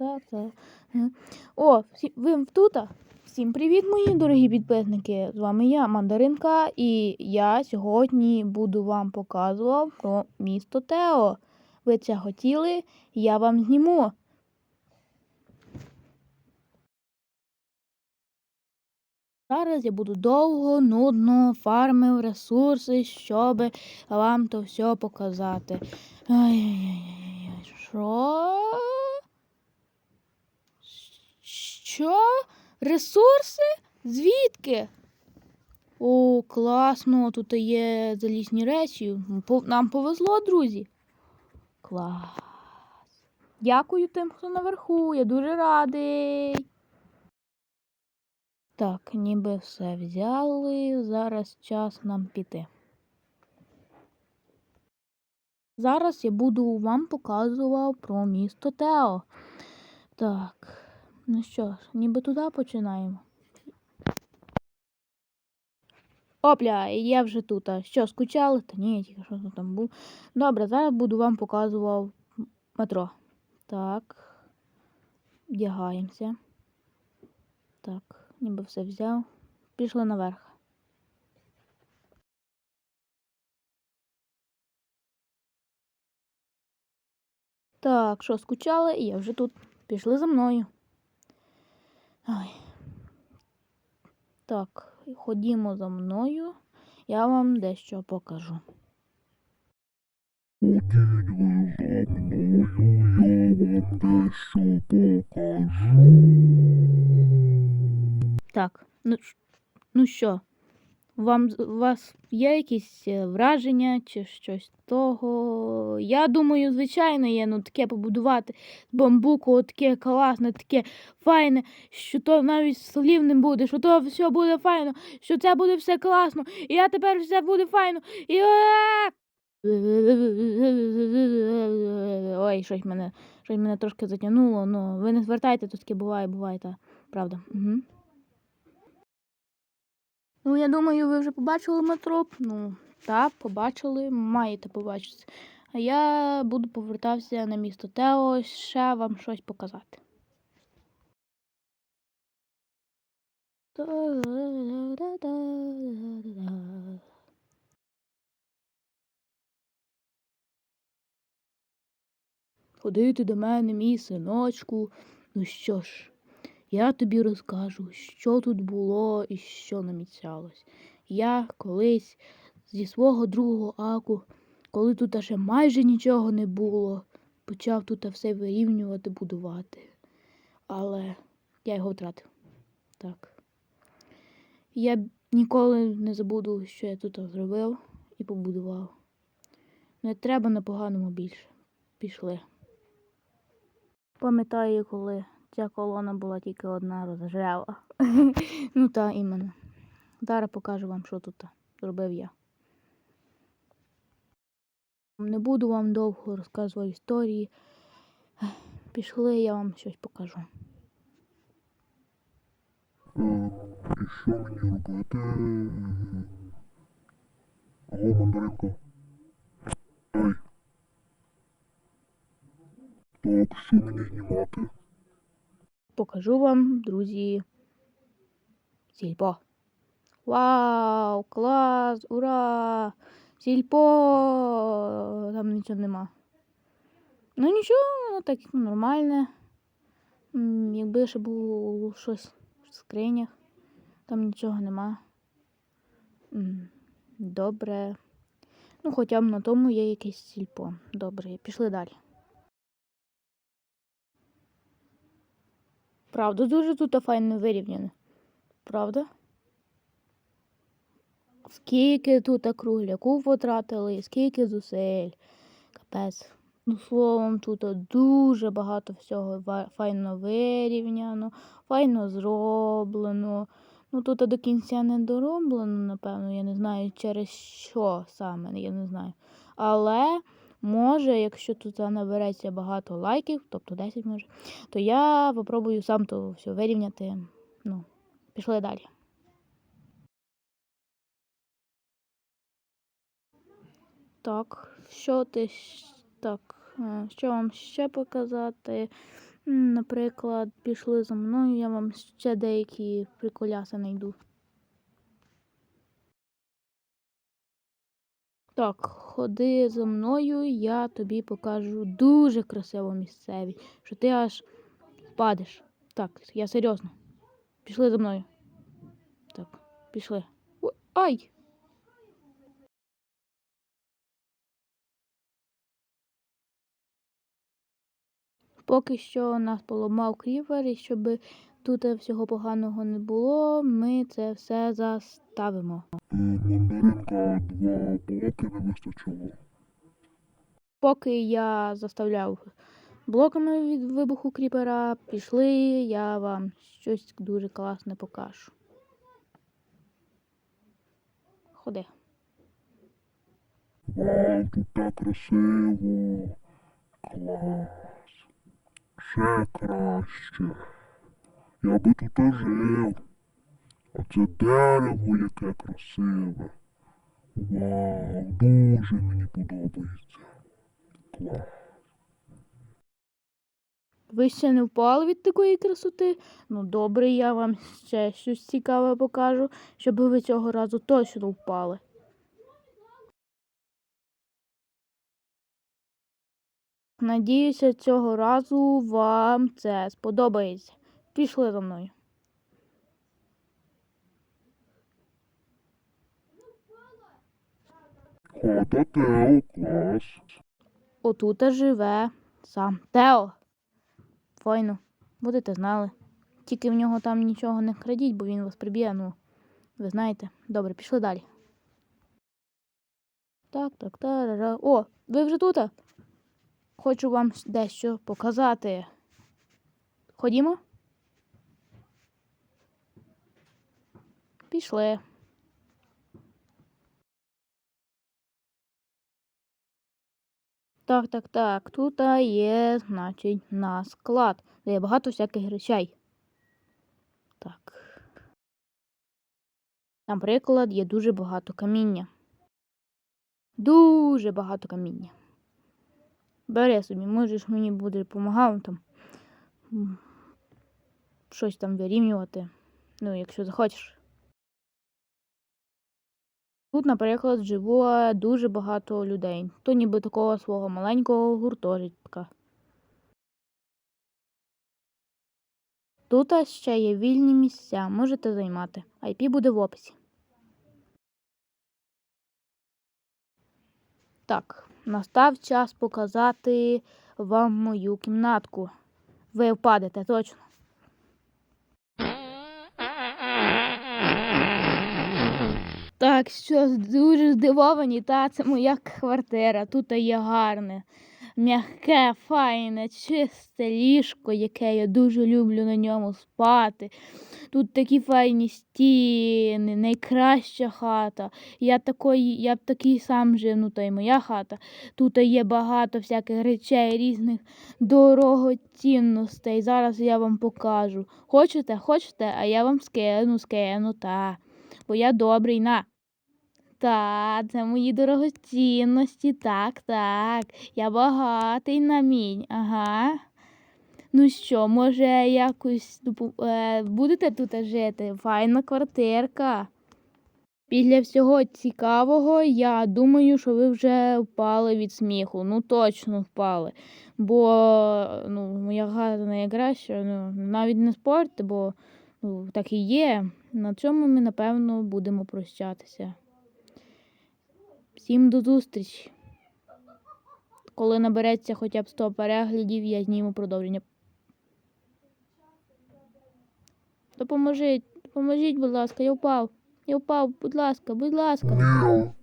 так, так. Е. О, ви тут? Всім привіт, мої дорогі підписники! З вами я, Мандаринка, і я сьогодні буду вам показувати про місто Тео. Ви це хотіли, я вам зніму. Зараз я буду довго, нудно фармив ресурси, щоб вам то все показати. Ай-яй-яй-яй, що? Що? Ресурси? Звідки? О, класно, тут є залізні речі. Нам повезло, друзі. Клас. Дякую тим, хто наверху. Я дуже радий. Так, ніби все взяли. Зараз час нам піти. Зараз я буду вам показувати про місто Тео. Так, ну що ж, ніби туди починаємо. Опля, я вже тут. А що, скучали? Та ні, тільки що там був. Добре, зараз буду вам показувати метро. Так. Вдягаємося. Так, ніби все взяв. Пішли наверх. Так, що, скучали? Я вже тут. Пішли за мною. Ой. Так, ходімо за мною. Я вам дещо покажу. Ходімо за мною, я вам дещо покажу. Так, ну, ну що, вам, у вас є якісь е, враження чи щось того? Я думаю, звичайно, є, ну таке побудувати з бамбуку, таке класне, таке файне, що то навіть слів не буде, що то все буде файно, що це буде все класно, і я тепер все буде файно. І... е! Ой, щось мене, щось мене трошки затягнуло, ну ви не звертайте, то таке буває, буває, та правда. Угу. Ну, я думаю, ви вже побачили метро. Ну, так, побачили, маєте побачити. А я буду повертатися на місто Тео, ще вам щось показати. Ходити до мене, мій синочку. Ну що ж, я тобі розкажу, що тут було і що наміцялось. Я колись зі свого другого аку, коли тут ще майже нічого не було, почав тут все вирівнювати, будувати. Але я його втратив. Так. Я ніколи не забуду, що я тут зробив і побудував. Не треба на поганому більше. Пішли. Пам'ятаю, коли ця колона була тільки одна розжева. ну та іменно. Зараз покажу вам, що тут зробив я. Не буду вам довго розказувати історії. Пішли, я вам щось покажу. Е, і що мені робити? Алло, мандаринка. Ей. Так, що мені знімати? Покажу вам, друзі. Сільпо. Вау! Клас! Ура! Сільпо! Там нічого нема. Ну нічого, воно так нормальне. Якби ще було щось в скринях, там нічого нема. Добре. Ну, хоча б на тому є якесь сільпо. Добре, пішли далі. Правда, дуже тут файно вирівняно. Правда? Скільки тут кругляку потратили, скільки зусиль. Капець. Ну, словом, тут дуже багато всього файно вирівняно, файно зроблено. Ну, тут до кінця не дороблено, напевно, я не знаю, через що саме, я не знаю. Але може, якщо тут набереться багато лайків, тобто 10 може, то я попробую сам то все вирівняти. Ну, пішли далі. Так, що ти так, е, що вам ще показати? Наприклад, пішли за мною, я вам ще деякі приколяси знайду. Так, ходи за мною, я тобі покажу дуже красиву місцевість, що ти аж впадеш. Так, я серйозно. Пішли за мною. Так, пішли. Ай! Поки що нас поламав крівер, і щоб тут всього поганого не було, ми це все заставимо. Поки я заставляв блоками від вибуху кріпера, пішли, я вам щось дуже класне покажу. Ходи. Вау, тут так красиво. Клас. Ще краще. Я би тут жив. Оце дерево яке красиве. Вау, дуже мені подобається. Клас. Ви ще не впали від такої красоти? Ну, добре, я вам ще щось цікаве покажу, щоб ви цього разу точно впали. Надіюся, цього разу вам це сподобається. Пішли за мною. Хата Тео, клас. Отута живе сам Тео. Файно, будете знали. Тільки в нього там нічого не крадіть, бо він вас приб'є, ну, ви знаєте. Добре, пішли далі. Так, так, тарара. О, ви вже тут? Хочу вам дещо показати. Ходімо? Пішли. Так, так, так. Тут є, значить, на склад, де є багато всяких речей. Так. Наприклад, є дуже багато каміння. Дуже багато каміння. Бери собі, можеш мені буде допомагав там. Щось там вирівнювати. Ну, якщо захочеш. Тут, наприклад, живе дуже багато людей. То ніби такого свого маленького гуртожитка. Тут ще є вільні місця, можете займати. IP буде в описі. Так, настав час показати вам мою кімнатку. Ви впадете точно. Так, що дуже здивовані, та це моя квартира. Тут є гарне, м'яке, файне, чисте ліжко, яке я дуже люблю на ньому спати. Тут такі файні стіни, найкраща хата. Я такий, я б такий сам жив, ну то й моя хата. Тут є багато всяких речей, різних дорогоцінностей. Зараз я вам покажу. Хочете, хочете, а я вам скину, скину, та. Бо я добрий на. Та, це мої дорогоцінності. Так, так. Я багатий на мінь. Ага. Ну що, може, якось е, будете тут жити? Файна квартирка. Після всього цікавого, я думаю, що ви вже впали від сміху. Ну, точно впали. Бо ну, моя хата найкраща, ну, навіть не спорте, бо ну, так і є. На цьому ми, напевно, будемо прощатися. Всім до зустрічі. Коли набереться хоча б 100 переглядів, я зніму продовження. Допоможіть, допоможіть, будь ласка, я впав. Я впав, будь ласка, будь ласка.